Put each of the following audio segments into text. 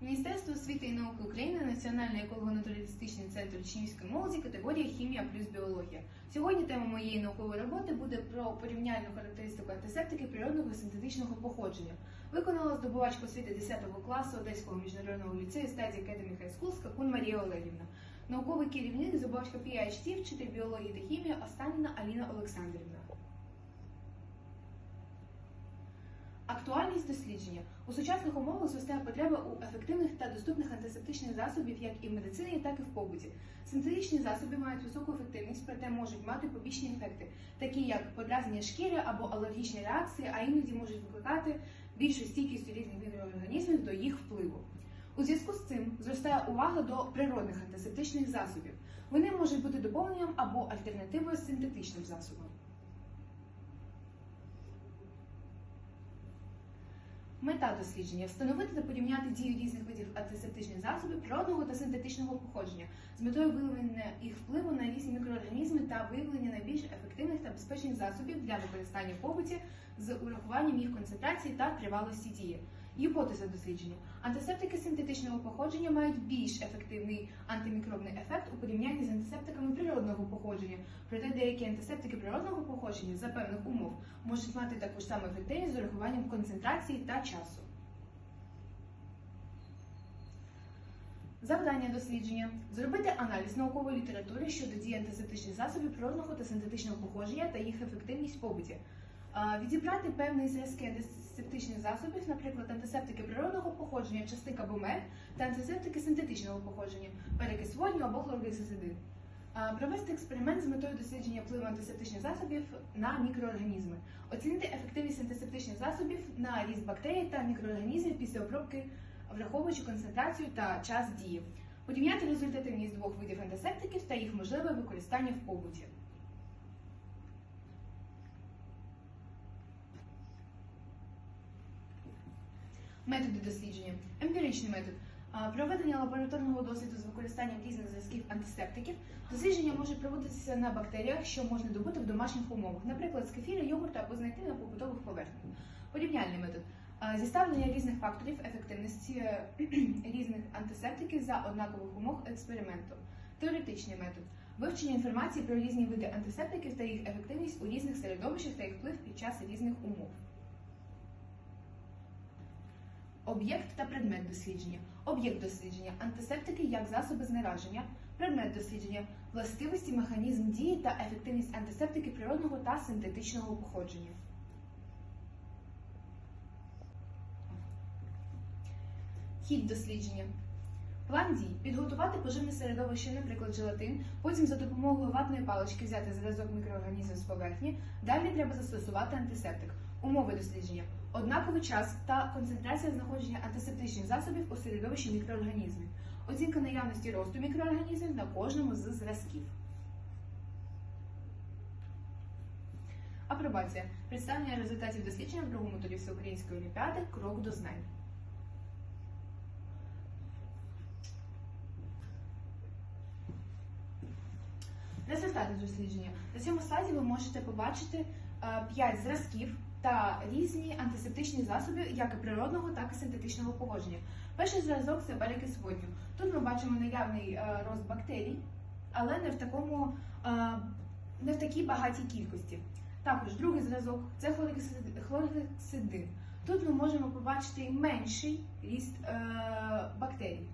Міністерство освіти і науки України, Національний еколого-натуралістичний центр учнівської молоді, категорія хімія плюс біологія. Сьогодні тема моєї наукової роботи буде про порівняльну характеристику антисептики природного і синтетичного походження. Виконала здобувачка освіти 10 класу Одеського міжнародного ліцею стадії Academy High School Скакун Марія Олегівна. Науковий керівник, здобувачка PhD, вчитель біології та хімії Останіна Аліна Олександрівна. Актуальність дослідження у сучасних умовах зростає потреба у ефективних та доступних антисептичних засобів як і в медицині, так і в побуті. Синтетичні засоби мають високу ефективність, проте можуть мати побічні ефекти, такі як подразнення шкіри або алергічні реакції, а іноді можуть викликати більшу стійкість у різних мікроорганізмів до їх впливу. У зв'язку з цим зростає увага до природних антисептичних засобів. Вони можуть бути доповненням або альтернативою синтетичним засобам. Мета дослідження встановити та порівняти дію різних видів антисептичних засобів природного та синтетичного походження з метою виявлення їх впливу на різні мікроорганізми та виявлення найбільш ефективних та безпечних засобів для використання побуті з урахуванням їх концентрації та тривалості дії. Гіпотеза дослідження. Антисептики синтетичного походження мають більш ефективний антимікробний ефект у порівнянні з антисептиками природного походження. Проте деякі антисептики природного походження за певних умов можуть мати таку ж саму ефективність з урахуванням концентрації та часу. Завдання дослідження зробити аналіз наукової літератури щодо дії антисептичних засобів природного та синтетичного походження та їх ефективність побуті. Відібрати певні зв'язки антисептичних засобів, наприклад, антисептики природного походження, частик або мед, та антисептики синтетичного походження, перекис водню або хлоргексидин. Провести експеримент з метою дослідження впливу антисептичних засобів на мікроорганізми, оцінити ефективність антисептичних засобів на ріст бактерій та мікроорганізмів після обробки, враховуючи концентрацію та час дії, порівняти результативність двох видів антисептиків та їх можливе використання в побуті. Методи дослідження. Емпіричний метод. Проведення лабораторного досліду з використанням різних зразків антисептиків. Дослідження може проводитися на бактеріях, що можна добути в домашніх умовах, наприклад, з кефіра, йогурта або знайти на побутових поверхнях. Порівняльний метод. Зіставлення різних факторів ефективності е, різних антисептиків за однакових умов експерименту. Теоретичний метод. Вивчення інформації про різні види антисептиків та їх ефективність у різних середовищах та їх вплив під час різних умов. Об'єкт та предмет дослідження. Об'єкт дослідження антисептики як засоби знераження. Предмет дослідження властивості, механізм дії та ефективність антисептики природного та синтетичного походження. Хід дослідження. План дій підготувати поживне середовище, наприклад, желатин, потім за допомогою ватної палички взяти зразок мікроорганізмів з поверхні. Далі треба застосувати антисептик. Умови дослідження. Однаковий час та концентрація знаходження антисептичних засобів у середовищі мікроорганізмів. Оцінка наявності росту мікроорганізмів на кожному з зразків. Апробація. Представлення результатів дослідження в другому турі Всеукраїнської олімпіади Крок до знань. Результати дослідження. На цьому слайді ви можете побачити 5 зразків та різні антисептичні засоби, як і природного, так і синтетичного походження. Перший зразок це перекис водню. Тут ми бачимо наявний е, рост бактерій, але не в такому е, не в такій багатій кількості. Також другий зразок це хлоргексидин-. Тут ми можемо побачити менший ріст е, бактерій.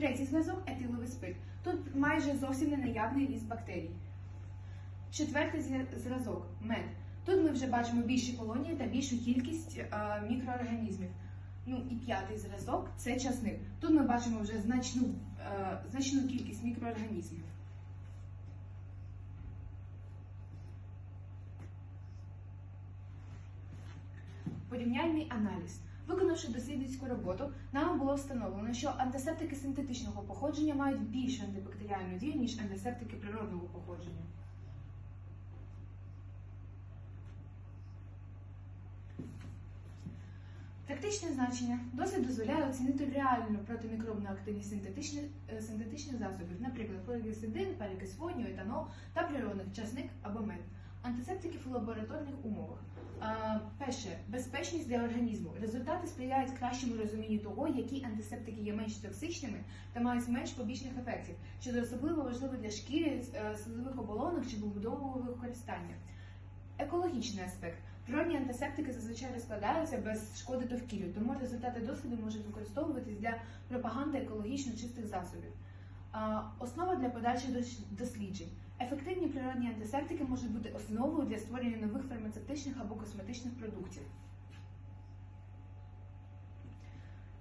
Третій зразок етиловий спирт. Тут майже зовсім не наявний ріст бактерій. Четвертий зразок мед. Тут ми вже бачимо більші колонії та більшу кількість е, мікроорганізмів. Ну і п'ятий зразок це часник. Тут ми бачимо вже значну, е, значну кількість мікроорганізмів. Порівняльний аналіз. Виконавши дослідницьку роботу, нами було встановлено, що антисептики синтетичного походження мають більшу антибактеріальну дію, ніж антисептики природного походження. Практичне значення. Досвід дозволяє оцінити реальну протимікробну активність синтетичних, е, синтетичних засобів, наприклад, хлоргексидин, перекис водню, етанол та природних часник або мед. Антисептики в лабораторних умовах. А, Перше безпечність для організму. Результати сприяють кращому розумінню того, які антисептики є менш токсичними та мають менш побічних ефектів, що особливо важливо для шкіри, е, слизових оболонок чи побудового використання. Екологічний аспект. Природні антисептики зазвичай розкладаються без шкоди довкіллю, тому результати досліду можуть використовуватись для пропаганди екологічно чистих засобів. Основа для подальших досліджень. Ефективні природні антисептики можуть бути основою для створення нових фармацевтичних або косметичних продуктів.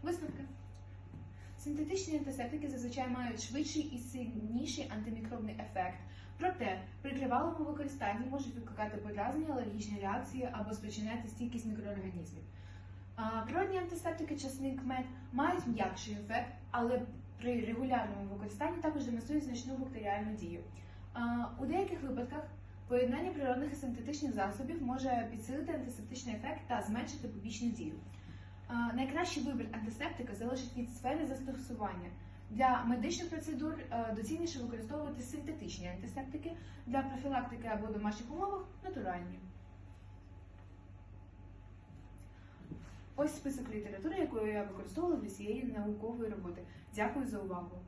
Висновки. Синтетичні антисептики зазвичай мають швидший і сильніший антимікробний ефект. Проте при тривалому використанні можуть викликати подразнення, алергічні реакції або спричиняти стійкість мікроорганізмів. Природні антисептики часник мед мають м'якший ефект, але при регулярному використанні також демонструють значну бактеріальну дію. У деяких випадках поєднання природних і синтетичних засобів може підсилити антисептичний ефект та зменшити побічну дію. Найкращий вибір антисептика залежить від сфери застосування. Для медичних процедур е, доцільніше використовувати синтетичні антисептики, для профілактики або домашніх умовах натуральні. Ось список літератури, яку я використовувала для цієї наукової роботи. Дякую за увагу.